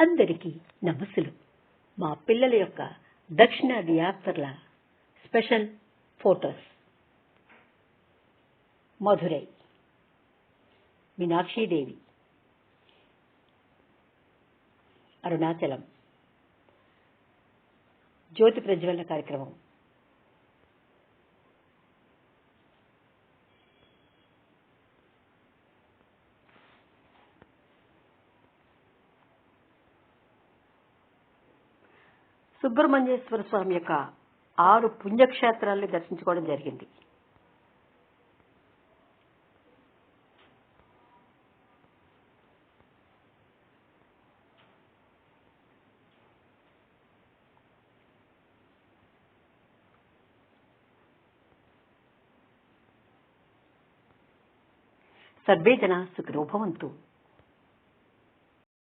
అందరికీ నమస్సులు. మా పిల్లల యొక్క దక్షిణాది యాత్రల స్పెషల్ ఫోటోస్. మధురై. మీనాక్షీదేవి అరుణాచలం. జ్యోతి ప్రజ్వలన కార్యక్రమం. సుబ్రహ్మణ్యేశ్వర స్వామి యొక్క ఆరు పుణ్యక్షేత్రాల్ని దర్శించుకోవడం జరిగింది. సర్వే జనా సుఖినో భవంతు.